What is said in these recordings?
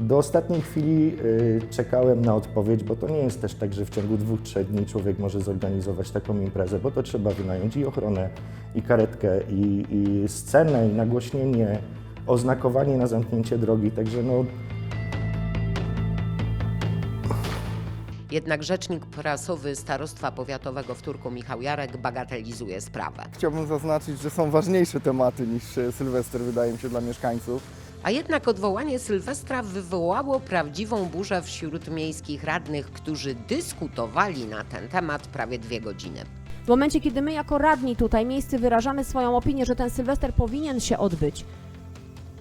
Do ostatniej chwili y, czekałem na odpowiedź, bo to nie jest też tak, że w ciągu dwóch, trzech dni człowiek może zorganizować taką imprezę, bo to trzeba wynająć i ochronę, i karetkę, i, i scenę, i nagłośnienie, oznakowanie na zamknięcie drogi, także no Jednak rzecznik prasowy Starostwa Powiatowego w Turku Michał Jarek bagatelizuje sprawę. Chciałbym zaznaczyć, że są ważniejsze tematy niż Sylwester, wydaje mi się, dla mieszkańców. A jednak odwołanie Sylwestra wywołało prawdziwą burzę wśród miejskich radnych, którzy dyskutowali na ten temat prawie dwie godziny. W momencie, kiedy my jako radni tutaj miejscy wyrażamy swoją opinię, że ten Sylwester powinien się odbyć,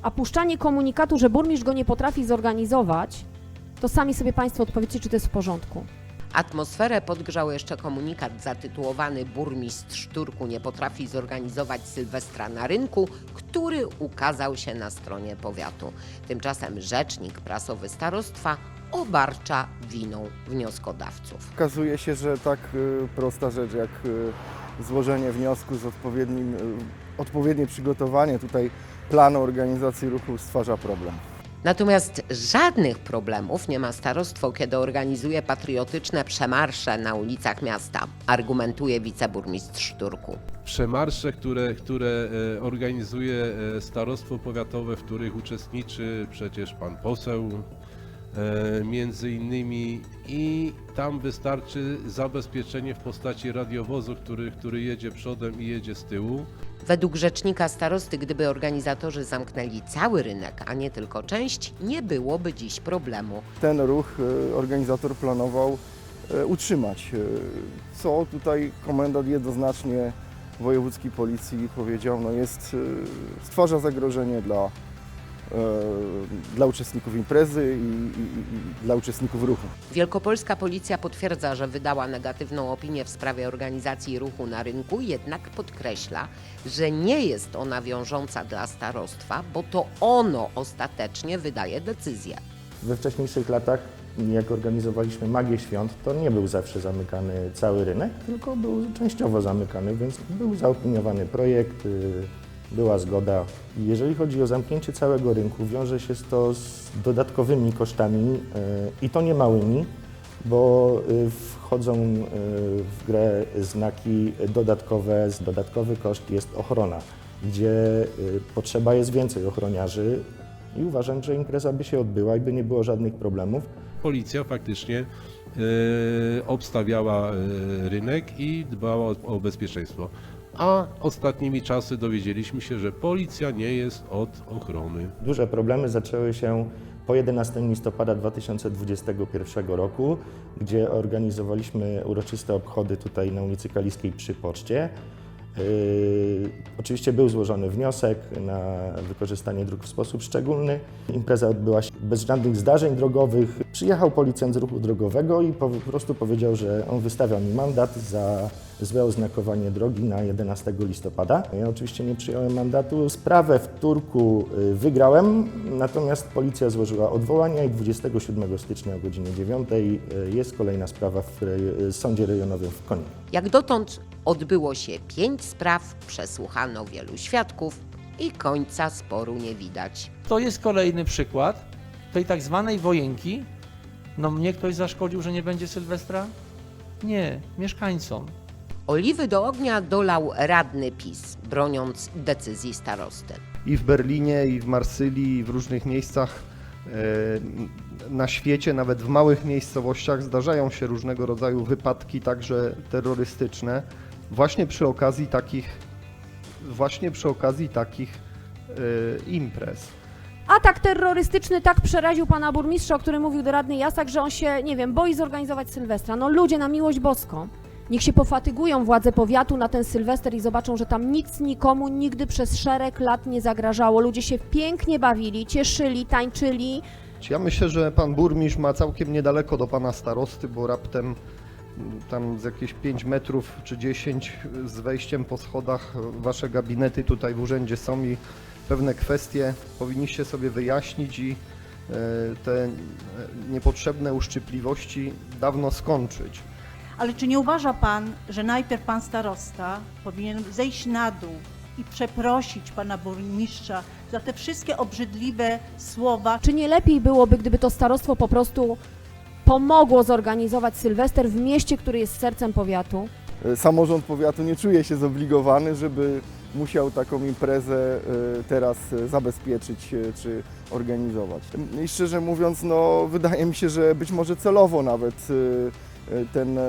a puszczanie komunikatu, że burmistrz go nie potrafi zorganizować, to sami sobie Państwo odpowiedzcie, czy to jest w porządku. Atmosferę podgrzał jeszcze komunikat zatytułowany Burmistrz Turku nie potrafi zorganizować Sylwestra na rynku, który ukazał się na stronie powiatu. Tymczasem rzecznik prasowy starostwa obarcza winą wnioskodawców. Okazuje się, że tak e, prosta rzecz jak e, złożenie wniosku z odpowiednim, e, odpowiednie przygotowanie tutaj planu organizacji ruchu stwarza problem. Natomiast żadnych problemów nie ma starostwo, kiedy organizuje patriotyczne przemarsze na ulicach miasta, argumentuje wiceburmistrz Turku. Przemarsze, które, które e, organizuje e, starostwo powiatowe, w których uczestniczy przecież pan poseł e, między innymi i tam wystarczy zabezpieczenie w postaci radiowozu, który, który jedzie przodem i jedzie z tyłu. Według rzecznika starosty, gdyby organizatorzy zamknęli cały rynek, a nie tylko część, nie byłoby dziś problemu. Ten ruch e, organizator planował e, utrzymać, e, co tutaj komendant jednoznacznie wojewódzkiej policji powiedział, no jest, stwarza zagrożenie dla, dla uczestników imprezy i, i, i dla uczestników ruchu. Wielkopolska policja potwierdza, że wydała negatywną opinię w sprawie organizacji ruchu na rynku, jednak podkreśla, że nie jest ona wiążąca dla starostwa, bo to ono ostatecznie wydaje decyzję. we wcześniejszych latach, jak organizowaliśmy Magię Świąt, to nie był zawsze zamykany cały rynek, tylko był częściowo zamykany, więc był zaopiniowany projekt, y, była zgoda. Jeżeli chodzi o zamknięcie całego rynku, wiąże się to z dodatkowymi kosztami y, i to nie małymi, bo y, wchodzą y, w grę znaki dodatkowe. Dodatkowy koszt jest ochrona, gdzie potrzeba jest więcej ochroniarzy i uważam, że impreza by się odbyła i by nie było żadnych problemów. Policja faktycznie e, obstawiała e, rynek i dbała o bezpieczeństwo. A ostatnimi czasy dowiedzieliśmy się, że policja nie jest od ochrony. Duże problemy zaczęły się po 11 listopada 2021 roku, gdzie organizowaliśmy uroczyste obchody tutaj na ulicy Kaliskiej przy Poczcie. Yy, oczywiście był złożony wniosek na wykorzystanie dróg w sposób szczególny. Impreza odbyła się bez żadnych zdarzeń drogowych. Przyjechał policjant z ruchu drogowego i po, prostu powiedział, że on wystawia mi mandat za złe oznakowanie drogi na 11 listopada. Ja oczywiście nie przyjąłem mandatu. Sprawę w Turku y, wygrałem, natomiast policja złożyła odwołanie i 27 stycznia o godzinie 9 y, jest kolejna sprawa w sądzie rejonowym w Koniu. Jak dotąd odbyło się pięć spraw, przesłuchano wielu świadków i końca sporu nie widać. To jest kolejny przykład tej tak zwanej wojenki. No mnie ktoś zaszkodził, że nie będzie Sylwestra? Nie, mieszkańcom. Oliwy do ognia dolał radny PiS, broniąc decyzji starosty. i w Berlinie, i w Marsylii, i w różnych miejscach e, na świecie, nawet w małych miejscowościach zdarzają się różnego rodzaju wypadki, także terrorystyczne, właśnie przy okazji takich, właśnie przy okazji takich e, imprez. Atak terrorystyczny tak przeraził pana burmistrza, o którym mówił doradny Jasak, że on się, nie wiem, boi zorganizować Sylwestra. No ludzie, na miłość boską. Niech się pofatygują władze powiatu na ten Sylwester i zobaczą, że tam nic nikomu nigdy przez szereg lat nie zagrażało. Ludzie się pięknie bawili, cieszyli, tańczyli. Ja myślę, że pan burmistrz ma całkiem niedaleko do pana starosty, bo raptem tam z jakieś 5 metrów czy 10 z wejściem po schodach wasze gabinety tutaj w urzędzie są i pewne kwestie powinniście sobie wyjaśnić i e, te e, niepotrzebne uszczypliwości dawno skończyć. Ale czy nie uważa Pan, że najpierw Pan starosta powinien zejść na dół i przeprosić pana burmistrza za te wszystkie obrzydliwe słowa, Czy nie lepiej byłoby, gdyby to starostwo po prostu pomogło zorganizować Sylwester w mieście, który jest sercem powiatu? E, Samorząd powiatu nie czuje się zobligowany, żeby musiał taką imprezę e, teraz e, zabezpieczyć czy organizować. I szczerze mówiąc, no, wydaje mi się, że być może celowo nawet ten, e,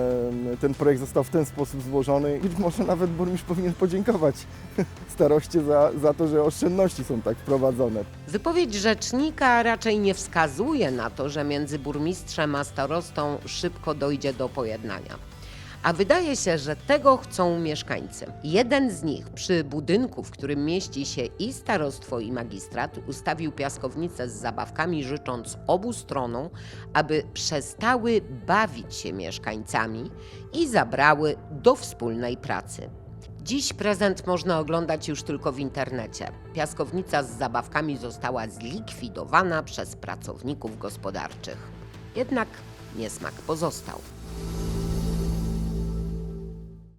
ten projekt został w ten sposób złożony. Być może nawet burmistrz powinien podziękować staroście za, za to, że oszczędności są tak wprowadzone. Wypowiedź rzecznika raczej nie wskazuje na to, że między burmistrzem a starostą szybko dojdzie do pojednania. A wydaje się, że tego chcą mieszkańcy. Jeden z nich przy budynku, w którym mieści się i starostwo, i magistrat, ustawił piaskownicę z zabawkami, życząc obu stronom, aby przestały bawić się mieszkańcami i zabrały do wspólnej pracy. Dziś prezent można oglądać już tylko w internecie. Piaskownica z zabawkami została zlikwidowana przez pracowników gospodarczych. Jednak niesmak pozostał.